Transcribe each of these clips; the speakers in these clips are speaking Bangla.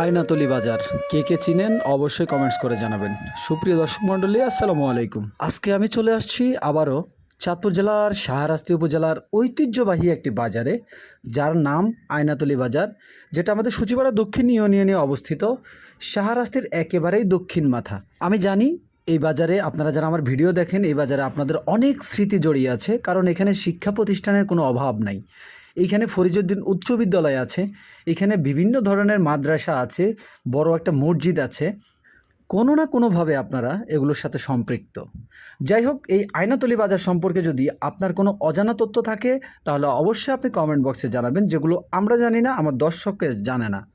আয়নাতলি বাজার। কে কে চিনেন অবশ্যই কমেন্টস করে জানাবেন। সুপ্রিয় দর্শক মণ্ডলী, আসসালামু আলাইকুম। আজকে আমি চলে আসছি আবারও চাঁদপুর জেলার, শাহরাস্তি উপজেলার ঐতিহ্যবাহী একটি বাজারে, যার নাম আয়নাতলি বাজার, যেটা আমাদের সূচিপাড়া দক্ষিণ ইউনিয়নে অবস্থিত। শাহরাস্তির একেবারেই দক্ষিণ মাথা। আমি জানি এই বাজারে আপনারা যারা আমার ভিডিও দেখেন, এই বাজারে আপনাদের অনেক স্মৃতি জড়িয়ে আছে, কারণ এখানে শিক্ষা প্রতিষ্ঠানের কোনো অভাব নাই। এইখানে ফরিজুদ্দিন উচ্চ বিদ্যালয় আছে, এখানে বিভিন্ন ধরনের মাদ্রাসা আছে, বড় একটা মসজিদ আছে। কোনো না কোনোভাবে আপনারা এগুলোর সাথে সম্পৃক্ত। যাই হোক, এই আয়নাতলি বাজার সম্পর্কে যদি আপনার কোনো অজানা তথ্য থাকে, তাহলে অবশ্যই আপনি কমেন্ট বক্সে জানাবেন, যেগুলো আমরা জানি না, আমার দর্শককে জানে না।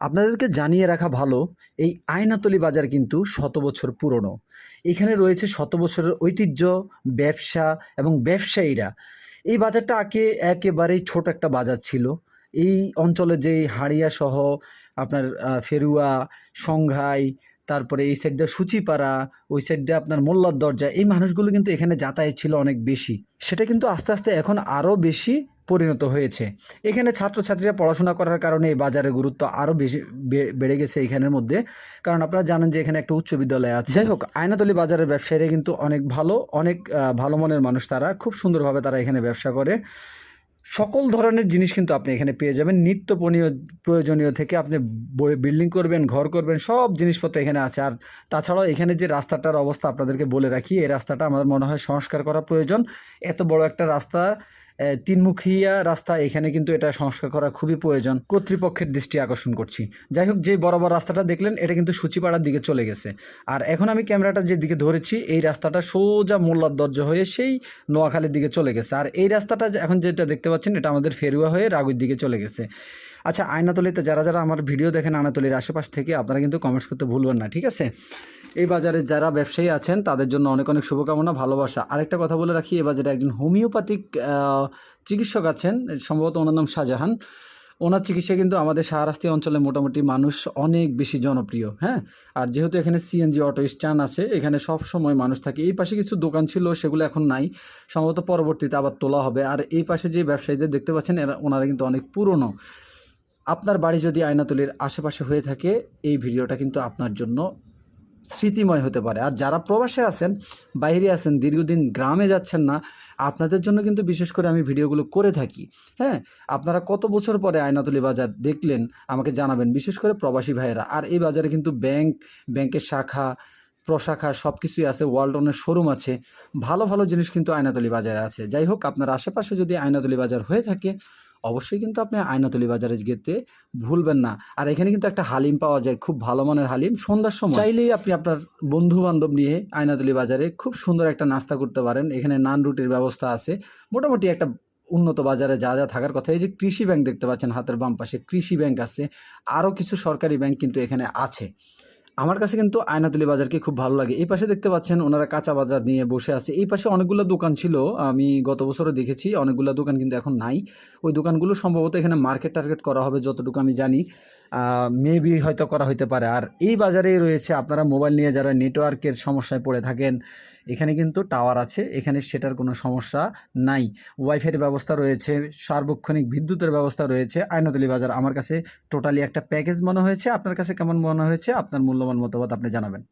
আপনাদেরকে জানিয়ে রাখা ভালো, এই আয়নাতলি বাজার কিন্তু শত বছর পুরনো। এখানে রয়েছে শত বছরের ঐতিহ্য, ব্যবসা এবং ব্যবসায়ীরা। এই বাজারটা আগে একেবারেই ছোট একটা বাজার ছিল। এই অঞ্চলে যে হাড়িয়া সহ আপনার ফেরুয়া, সংঘাই তারপরে এই সাইড দিয়ে সুচিপাড়া, ওই সাইড দিয়ে আপনার মোল্লার দরজা, এই মানুষগুলো কিন্তু এখানে যাতায়াত ছিল অনেক বেশি। সেটা কিন্তু আস্তে আস্তে এখন আরও বেশি পরিণত হয়েছে। এখানে ছাত্রছাত্রীরা পড়াশোনা করার কারণে এই বাজারের গুরুত্ব আরও বেশি বেড়ে গেছে এখানের মধ্যে। কারণ আপনারা জানেন যে এখানে একটা উচ্চ বিদ্যালয় আছে। যাই হোক, আয়নাতলি বাজারের ব্যবসায়ীরা কিন্তু অনেক ভালো অনেক ভালো মনের মানুষ তারা। খুব সুন্দরভাবে তারা এখানে ব্যবসা করে। সকল ধরনের জিনিস কিন্তু আপনি এখানে পেয়ে যাবেন। নিত্য প্রয়োজনীয় থেকে আপনি বিল্ডিং করবেন, ঘর করবেন, সব জিনিসপত্র এখানে আছে। আর তাছাড়াও এখানে যে রাস্তাটার অবস্থা আপনাদেরকে বলে রাখি, এই রাস্তাটা আমাদের মনে হয় সংস্কার করা প্রয়োজন। এত বড় একটা রাস্তা তিনমুখিয়া রাস্তা, এখানে কিন্তু এটা সংস্কার করা খুবই প্রয়োজন। কর্তৃপক্ষের দৃষ্টি আকর্ষণ করছি। যাই হোক যে বড় রাস্তাটা দেখলেন, এটা কিন্তু সূচিপাড়ার দিকে চলে গেছে। আর এখন আমি ক্যামেরাটা যে দিকে ধরেছি, এই রাস্তাটা সোজা মোল্লার দরজা হয়ে সেই নোয়াখালীর দিকে চলে গেছে। আর এই রাস্তাটা এখন যেটা দেখতে পাচ্ছেন, এটা আমাদের ফেরুয়া হয়ে রাগুর দিকে চলে গেছে। আচ্ছা আয়নাতলিতে যারা যারা আমার ভিডিও দেখেন, আয়নাতলির আশেপাশ থেকে, আপনারা কিন্তু কমেন্টস করতে ভুলবেন না, ঠিক আছে? এই বাজারে যারা ব্যবসায়ী আছেন, তাদের জন্য অনেক অনেক শুভকামনা, ভালোবাসা। আরেকটা কথা বলে রাখি এ বাজারে একজন হোমিওপ্যাথিক চিকিৎসক আছেন, সম্ভবত ওনার নাম শাহজাহান, ওনার চিকিৎসা কিন্তু আমাদের শাহরাস্তি অঞ্চলে মোটামুটি মানুষ অনেক বেশি জনপ্রিয় হ্যাঁ? আর যেহেতু এখানে সিএনজি অটো স্ট্যান্ড আছে, এখানে সব সময় মানুষ থাকে। এই পাশে কিছু দোকান ছিল, সেগুলো এখন নাই। সম্ভবত পরবর্তীতে আবার তোলা হবে। আর এই পাশে যে ব্যবসায়ীদের দেখতে পাচ্ছেন, এরা, ওনারা কিন্তু অনেক পুরনো। আপনার বাড়ি যদি আয়নাতলির আশেপাশে হয়ে থাকে, এই ভিডিওটা কিন্তু আপনার জন্য স্মৃতিময় হতে পারে। আর যারা প্রবাসে আছেন, বাইরে আছেন, দীর্ঘদিন গ্রামে যাচ্ছেন না, আপনাদের জন্য কিন্তু বিশেষ করে আমি ভিডিওগুলো করে থাকি। হ্যাঁ আপনারা কত বছর পরে আয়নাতলি বাজার দেখলেন, আমাকে জানাবেন। বিশেষ করে প্রবাসী ভাইয়েরা। আর এই বাজারে কিন্তু ব্যাংক, ব্যাংকের শাখা, প্রশাখা সব কিছুই আছে, ওয়ালটনের শোরুম আছে। ভালো ভালো জিনিস কিন্তু আয়নাতলি বাজারে আছে। যাই হোক, আপনার আশেপাশে যদি আয়নাতলি বাজার হয়ে থাকে অবশ্যই কিন্তু আপনি আয়নাতলি বাজারে যেতে ভুলবেন না। আর এখানে কিন্তু একটা হালিম পাওয়া যায়, খুব ভালো মানের হালিম। সন্ধ্যার সময় চাইলেই আপনি আপনার বন্ধু বান্ধব নিয়ে আয়নাতলি বাজারে খুব সুন্দর একটা নাস্তা করতে পারেন। এখানে নান রুটির ব্যবস্থা আছে। মোটামুটি একটা উন্নত বাজারে যা যা থাকার কথা, এই যে কৃষি ব্যাংক দেখতে পাচ্ছেন হাতের বাম পাশে, কৃষি ব্যাংক আছে। আরও কিছু সরকারি ব্যাংক কিন্তু এখানে আছে। আমার কাছে কিন্তু আয়নাতুলি বাজারকে খুব ভালো লাগে। এই পাশে দেখতে পাচ্ছেন ওনারা কাঁচা বাজার নিয়ে বসে আছে। এই পাশে অনেকগুলো দোকান ছিল, আমি গত বছরও দেখেছি, অনেকগুলো দোকান কিন্তু এখন নাই। ওই দোকানগুলো সম্ভবত এখানে মার্কেট টার্গেট করা হবে যতটুকু আমি জানি। মেবি হয়তো করা হইতে পারে। আর এই বাজারেই রয়েছে আপনারা মোবাইল নিয়ে যারা নেটওয়ার্কের সমস্যায় পড়ে থাকেন, এখানে কিন্তু টাওয়ার আছে, এখানে সেটার কোনো সমস্যা নাই। ওয়াইফাইয়ের ব্যবস্থা রয়েছে, সার্বক্ষণিক বিদ্যুতের ব্যবস্থা রয়েছে, আয়নাতলি বাজার। আমার কাছে টোটালি একটা প্যাকেজ মনে হয়েছে। আপনার কাছে কেমন মনে হয়েছে? আপনার মূল্যবান মতামত আপনি জানাবেন।